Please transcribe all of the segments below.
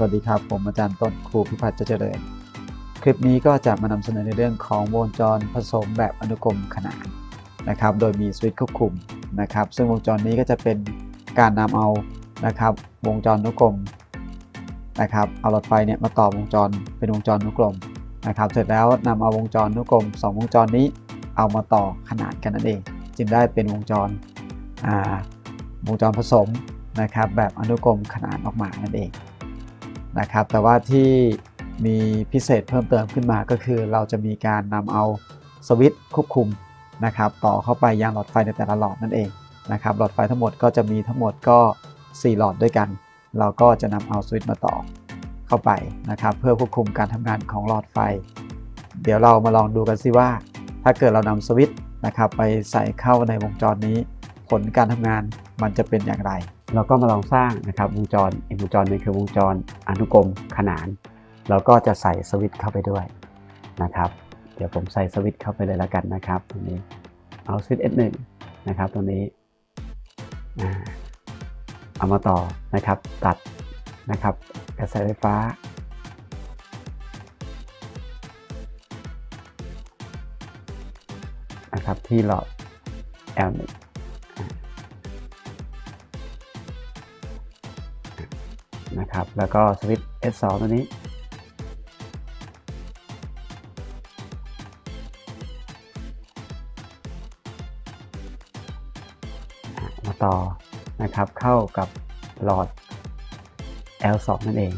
สวัสดีครับ ผมอาจารย์ต้นครูพิพัฒน์เจริญ คลิปนี้ก็จะมานำเสนอในเรื่องของวงจรผสมแบบอนุกรมขนานนะครับ โดยมีสวิตช์ควบคุมนะครับ ซึ่งวงจรนี้ก็จะเป็นการนำเอานะครับ วงจรอนุกรมนะครับ เอาหลอดไฟเนี่ยมาต่อวงจรเป็นวงจรอนุกรมนะครับ เสร็จแล้วนำเอาวงจรอนุกรมสองวงจรนี้เอามาต่อขนานกันนั่นเอง จึงได้เป็นวงจรวงจรผสมนะครับ แบบอนุกรมขนานออกมานั่นเอง นะครับ แต่ว่าที่มีพิเศษเพิ่มเติมขึ้นมาก็คือ เราจะมีการนำเอาสวิตช์ควบคุมนะครับต่อเข้าไปยังหลอดไฟในแต่ละหลอดนั่นเองนะครับหลอดไฟทั้งหมดก็จะมีทั้งหมดก็ 4 หลอดด้วยกัน เราก็จะนำเอาสวิตช์มาต่อเข้าไปนะครับ เพื่อควบคุมการทำงานของหลอดไฟ เดี๋ยวเรามาลองดูกันสิว่า ถ้าเกิดเรานำสวิตช์นะครับไปใส่เข้าในวงจรนี้ ผลการทำงานมันจะเป็นอย่างไร เราก็มาลองสร้างนะครับวงจรอีกวงจรหนึงคือวงจรอนุกรมขนาน เราก็จะใส่สวิตช์เข้าไปด้วยนะครับ เดี๋ยวผมใส่สวิตช์เข้าไปเลยแล้วกันนะครับตรงนี้เอาสวิตช์ S1 นะครับตรงนี้เอามาต่อนะครับ ตัดนะครับกระแสไฟฟ้า นะครับที่หลอด L1 นะครับ แล้วก็สวิตช์ S2 ตัวนี้ มาต่อนะครับเข้ากับหลอด L2 นั่นเอง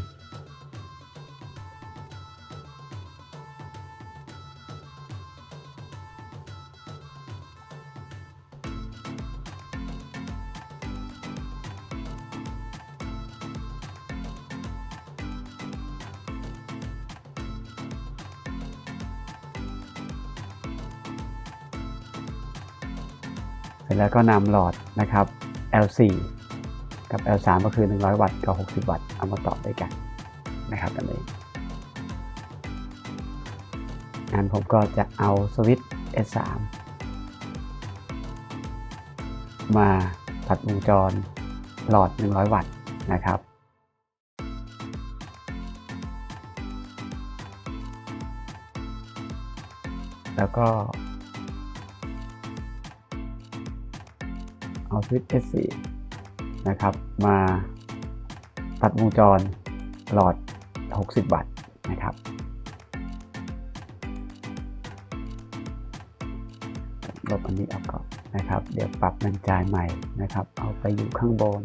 ร็จแล้วก็นำหลอดนะครับ L4 กับ L3 ก็คือ 100 วัตต์กับ 60 วัตต์เอามาต่อด้วยกันนะครับอันนี้งั้นผมก็จะเอาสวิตช์ S3 มาตัดวงจรหลอด 100 วัตต์นะครับแล้วก็ เอาสวิตช์ S4 นะครับ มาตัดวงจรหลอด 60 วัตต์นะครับลบอันนี้ออกก่อนนะครับ เดี๋ยวปรับบรรจ่ายใหม่นะครับ เอาไปอยู่ข้างบน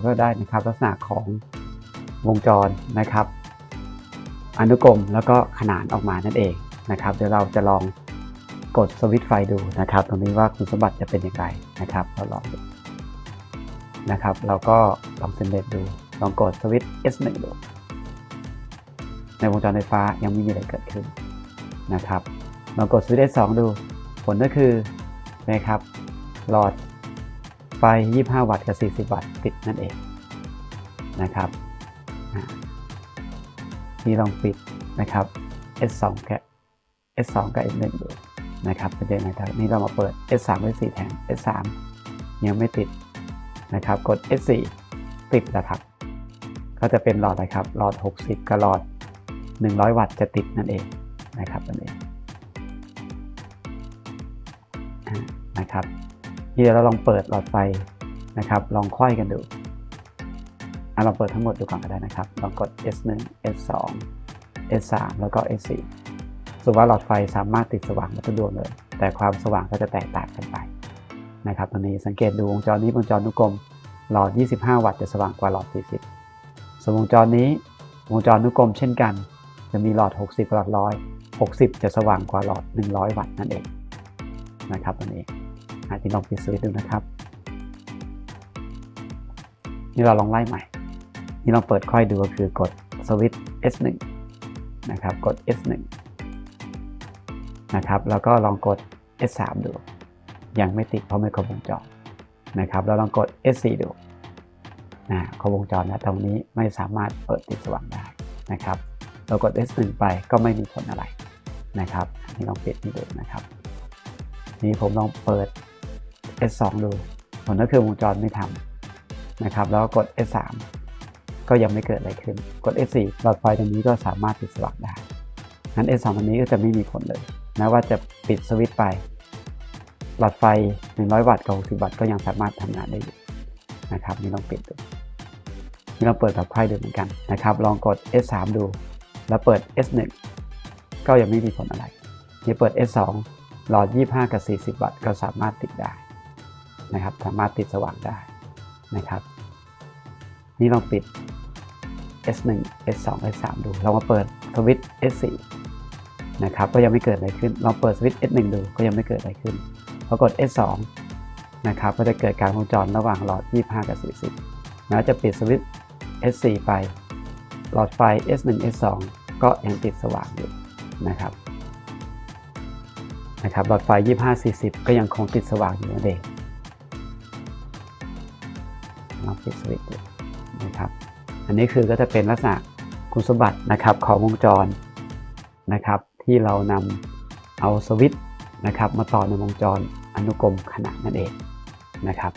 เราก็ได้นะครับลักษณะของวงจรนะครับ อนุกรมแล้วก็ขนานออกมานั่นเองนะครับ เดี๋ยวเราจะลองกดสวิตช์ไฟดูนะครับ ตรงนี้ว่าคุณสมบัติจะเป็นอย่างไรนะครับเราลองนะครับ เราก็ลองเซนเดตดู ลองกดสวิตช์ S1 ดูในวงจรไฟฟ้ายังไม่มีอะไรเกิดขึ้นนะครับลองกดสวิตช์ S2 ดู ผลก็คือนะครับหลอด ไฟ 25 วัตต์กับ 40 วัตต์ติดนั่นเองนะครับนี่ลองปิดนะครับ S2 กับ S2 กับ S1 ดูนะครับประเด็นนะครับนี่เรามาเปิด S3 S4 แทน S3 ยังไม่ติดนะครับ กด S4 ติดแล้วครับ ก็จะเป็นหลอดอะไรครับ หลอด 60 กับหลอด 100 วัตต์จะติดนั่นเองนะครับนั่นเองนะครับ ทีเดี๋ยวเราลองเปิดหลอดไฟนะครับ ลองค่อยกันดูอะลองเปิดทั้งหมดดูก่อนก็ได้นะครับ ลองกด S1 S2 S3 แล้วก็ S4 สุว่าหลอดไฟสามารถติดสว่างได้ทุกดวงเลย แต่ความสว่างก็จะแตกต่างกันไปนะครับตรงนี้สังเกตดูวงจรนี้วงจรนุกรมหลอด 25 วัตต์จะสว่างกว่าหลอด 40 ส่วนวงจรนี้วงจรนุกรมเช่นกัน จะมีหลอด 60 หลอดร้อย60 จะสว่างกว่าหลอด 100 วัตต์นั่นเองนะครับตรงนี้ อาที่ลองปิดสวิตช์ดูนะครับ นี่เราลองไล่ใหม่ นี่ลองเปิดค่อยดูก็คือกดสวิตช์ S1 นะครับ กด S1 นะครับ แล้วก็ลองกด S3 ดู ยังไม่ติดเพราะไม่ครบวงจรนะครับแล้วลองกด S4 ดูอ่าครบวงจรนะตรงนี้ไม่สามารถเปิดติดสว่างได้นะครับ เรากด S1 ไปก็ไม่มีผลอะไรนะครับนี่ลองปิดนี่ดูนะครับ นี่ผมลองเปิด S2 ดูผลก็คือวงจรไม่ทำนะครับ แล้วกด S3 ก็ยังไม่เกิดอะไรขึ้น กด S4 หลอดไฟตรงนี้ก็สามารถติดสว่างได้งั้น S2 ตรงนี้ก็จะไม่มีผลเลยแม้ว่าจะปิดสวิตช์ไป หลอดไฟ 100 วัตต์กับ 60 วัตต์ก็ยังสามารถทำงานได้อยู่นะครับนี่ลองปิดดูนี่เราเปิดกับไพ่ดูเหมือนกันนะครับ ลองกด S3 ดู แล้วเปิด S1 ก็ยังไม่มีผลอะไร นี่เปิด S2 หลอด 25 กับ 40 วัตต์ก็สามารถติดได้ นะครับ สามารถติดสว่างได้นะครับ นี่ลองปิด S1 S2 S3 ดูเรามาเปิดสวิตช์ S4 นะครับ ก็ยังไม่เกิดอะไรขึ้นลองเปิดสวิตช์ S1 ดูก็ยังไม่เกิดอะไรขึ้นพอกด S2 นะครับก็จะเกิดการวงจรระหว่างหลอด 25 กับ 40แม้จะปิดสวิตช์ S4 ไป หลอดไฟ S1 S2 ก็ยังติดสว่างอยู่นะครับนะครับหลอดไฟ 25 40 ก็ยังคงติดสว่างอยู่นั่นเอง เราปิดสวิตช์นะครับ อันนี้คือก็จะเป็นลักษณะคุณสมบัตินะครับของวงจรนะครับ ที่เรานำเอาสวิตช์นะครับ มาต่อในวงจรอนุกรมขนาดนั่นเองนะครับ